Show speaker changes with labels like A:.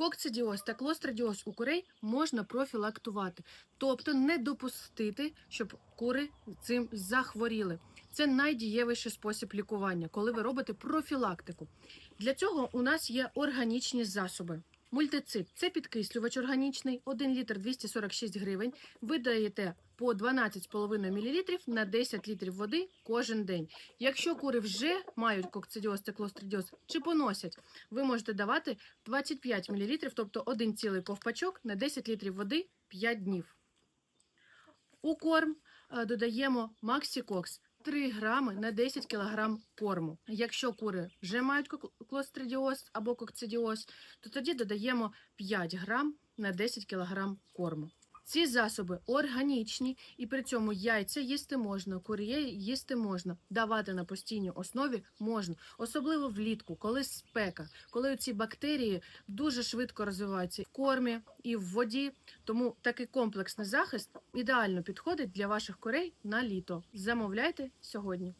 A: Кокцидіоз та клостридіоз у курей можна профілактувати, тобто не допустити, щоб кури цим захворіли. Це найдієвіший спосіб лікування, коли ви робите профілактику. Для цього у нас є органічні засоби. Мультицид це підкислювач органічний, 1 літр 246 гривень. Ви даєте по 12,5 мл на 10 літрів води кожен день. Якщо кури вже мають кокцидіоз та чи поносять, ви можете давати 25 мл, тобто один цілий ковпачок на 10 літрів води 5 днів. У корм е, додаємо Максікокс 3 грами на 10 кг корму. Якщо кури вже мають клостридіоз або кокцидіоз, то тоді додаємо 5 грам на 10 кг корму. Ці засоби органічні, і при цьому яйця їсти можна, кур'є їсти можна, давати на постійній основі можна, особливо влітку, коли спека, коли ці бактерії дуже швидко розвиваються в кормі і в воді. Тому такий комплексний захист ідеально підходить для ваших курей на літо. Замовляйте сьогодні.